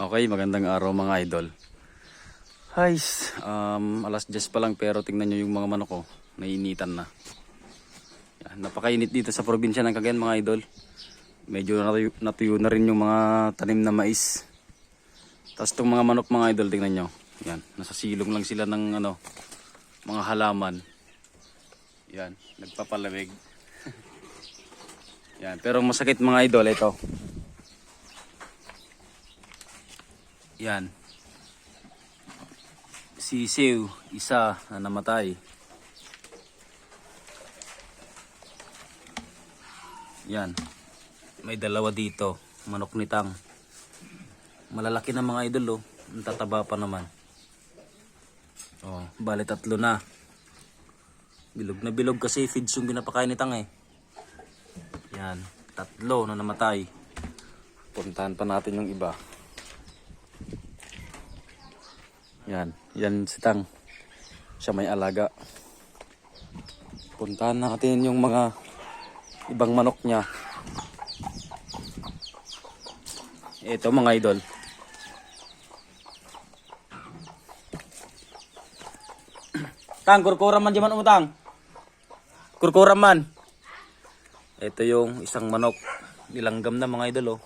Okay, magandang araw mga idol. Guys, um, alas 10 pa lang pero tingnan nyo yung mga manok ko. Nainitan na. Yan, napakainit dito sa probinsya ng Cagayan mga idol. Medyo natuyo, natuyo na rin yung mga tanim na mais. Tapos itong mga manok mga idol, tingnan nyo. Yan, nasa silong lang sila ng ano, mga halaman. Yan, nagpapalamig. Yan, pero masakit mga idol ito. Yan. Sisiw, isa na namatay. Yan. May dalawa dito. Manok ni Tang. Malalaki na mga idol oh. Ang tataba pa naman. Oh, bali tatlo na. Bilog na bilog kasi feeds yung pinapakain ni Tang eh. Yan. Tatlo na namatay. Puntahan pa natin yung iba. Yan, yan si Tang. Siya may alaga. Puntahan natin yung mga ibang manok niya. Ito mga idol. Tang, kurkuran man di man umutang. Kurkuran man. Ito yung isang manok. Nilanggam na mga idol oh.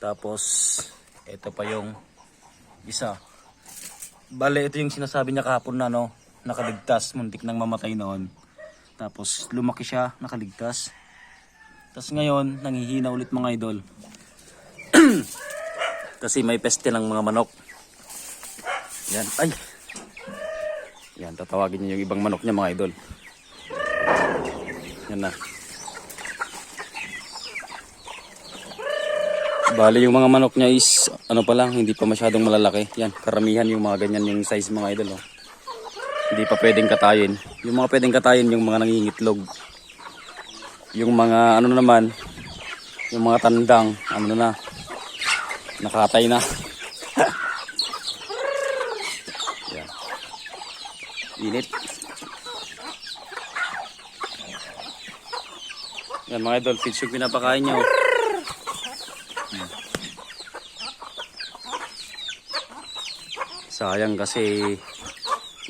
Tapos, ito pa yung isa. Bale, ito yung sinasabi niya kahapon na no, nakaligtas, muntik nang mamatay noon. Tapos lumaki siya, nakaligtas. Tapos ngayon, nanghihina ulit mga idol. Kasi may peste ng mga manok. Yan, ay. Yan, tatawagin niya yung ibang manok niya mga idol. Yan na. Bali yung mga manok niya is ano pa lang, hindi pa masyadong malalaki. Yan, karamihan yung mga ganyan yung size mga idol. Oh. Hindi pa pwedeng katayin. Yung mga pwedeng katayin yung mga nangingitlog. Yung mga ano naman, yung mga tandang, ano na, nakatay na. Yan. Init. Yan mga idol, fish yung pinapakain nyo. Sayang kasi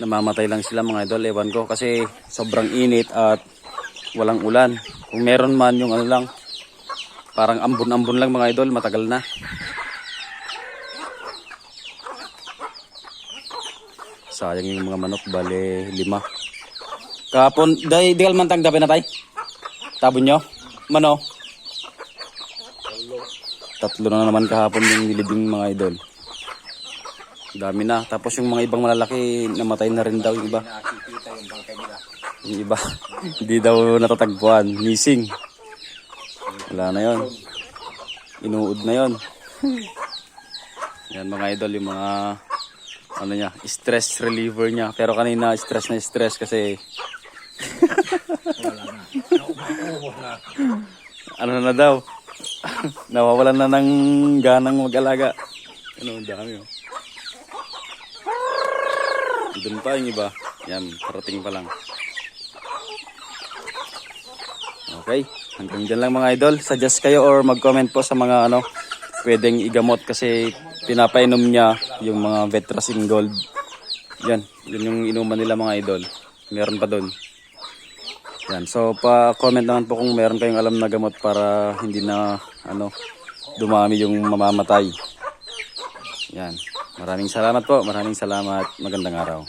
namamatay lang sila mga idol. Ewan ko kasi sobrang init at walang ulan. Kung meron man yung ano lang, parang ambon-ambon lang mga idol, matagal na. Sayang yung mga manok, bale lima. Kahapon, day, di kalmantang gabi na tay? Tabon nyo? Mano? Tatlo na naman kahapon yung nilibing mga idol. Dami na. Tapos yung mga ibang malalaki, namatay na rin daw yung iba. Yung iba, hindi daw natatagpuan. Missing. Wala na yon. Inuud na yon. Yan mga idol, yung mga ano niya, stress reliever niya. Pero kanina stress na stress kasi ano na daw? Nawawalan na ng ganang mag-alaga. Ano, ang dami oh. Doon pa yung iba. Yan, parating pa lang. Okay, hanggang dyan lang mga idol. Suggest kayo or mag-comment po sa mga ano, pwedeng igamot kasi pinapainom niya yung mga Vetrasin Gold. Yan, yun yung inuman nila mga idol. Meron pa doon. Yan, so pa-comment naman po kung meron kayong alam na gamot para hindi na ano dumami yung mamamatay. Yan. Maraming salamat po. Maraming salamat. Magandang araw.